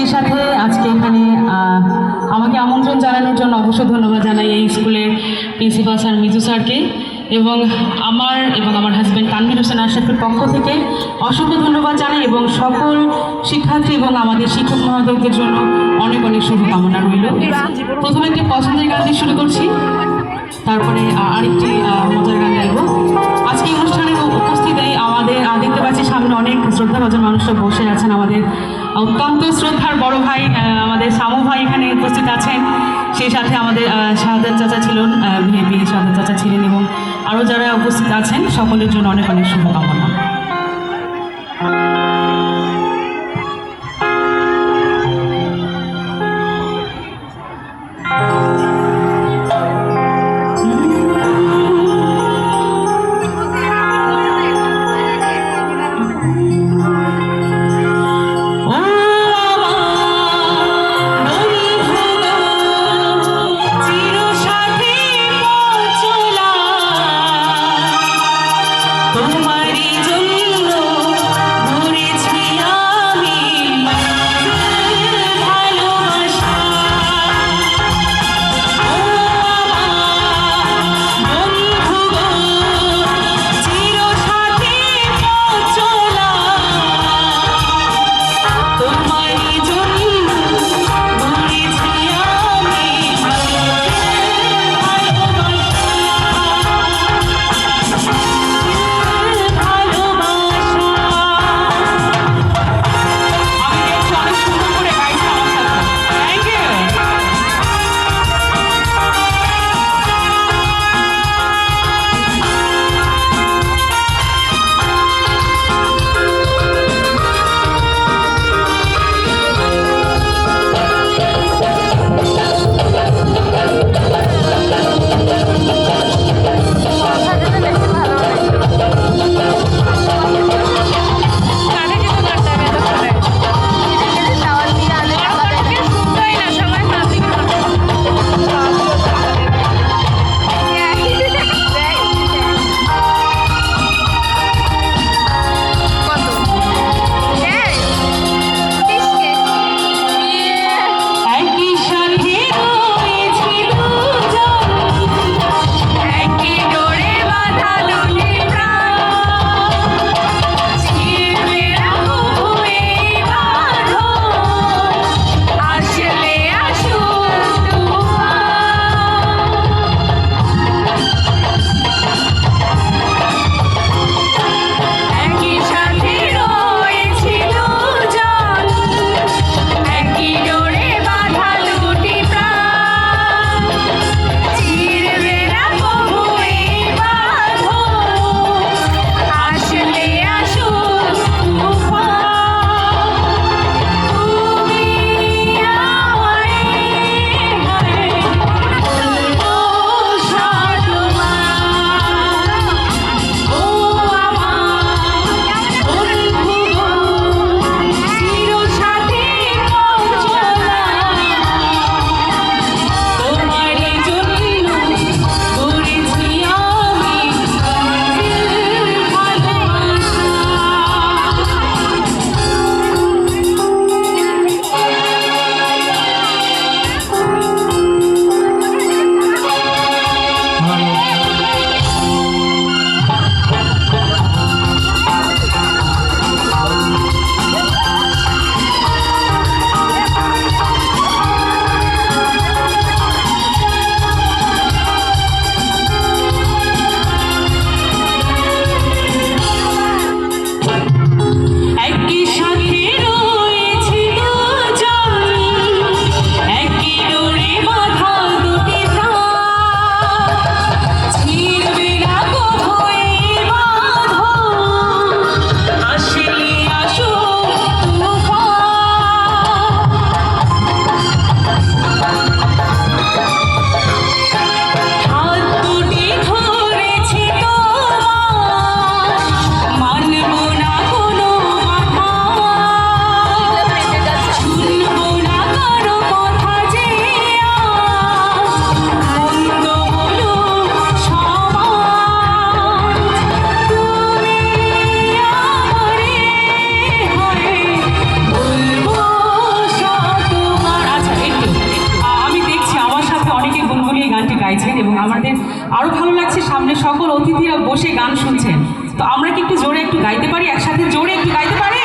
সেই সাথে আজকে এখানে আমাকে আমন্ত্রণ জানানোর জন্য অবশ্যই ধন্যবাদ জানাই এই স্কুলের প্রিন্সিপাল স্যার মিজু স্যারকে এবং আমার এবং আমার হাজব্যান্ড তানভীর হোসেন আশরাফের পক্ষ থেকে অসংখ্য ধন্যবাদ জানাই এবং সকল শিক্ষার্থী এবং আমাদের শিক্ষক মহোদয়দের জন্য অনেক অনেক শুভকামনা রইল। প্রথমে একটি পছন্দের গান দিয়ে শুরু করছি, তারপরে আরেকটি মজার গান গাইব। আজকে অনুষ্ঠানে উপস্থিত এই আমাদের দেখতে পাচ্ছি সামনে অনেক শ্রদ্ধাভাজন মানুষরা বসে আছেন আমাদের অত্যন্ত শ্রদ্ধার বড় ভাই আমাদের শামু ভাই এখানে উপস্থিত আছেন। সেই সাথে আমাদের শাহাদ চাচা ছিলেন ভিএপি শাহাদ চাচা ছিলেন এবং আরও যারা উপস্থিত আছেন, সকলের জন্য অনেক অনেক শুভকামনা। আমাদের আরও ভালো লাগছে। সামনে সকল অতিথিরা বসে গান শুনছেন। তো আমরা কি একটু জোরে একটু গাইতে পারি? একসাথে জোরে একটু গাইতে পারি?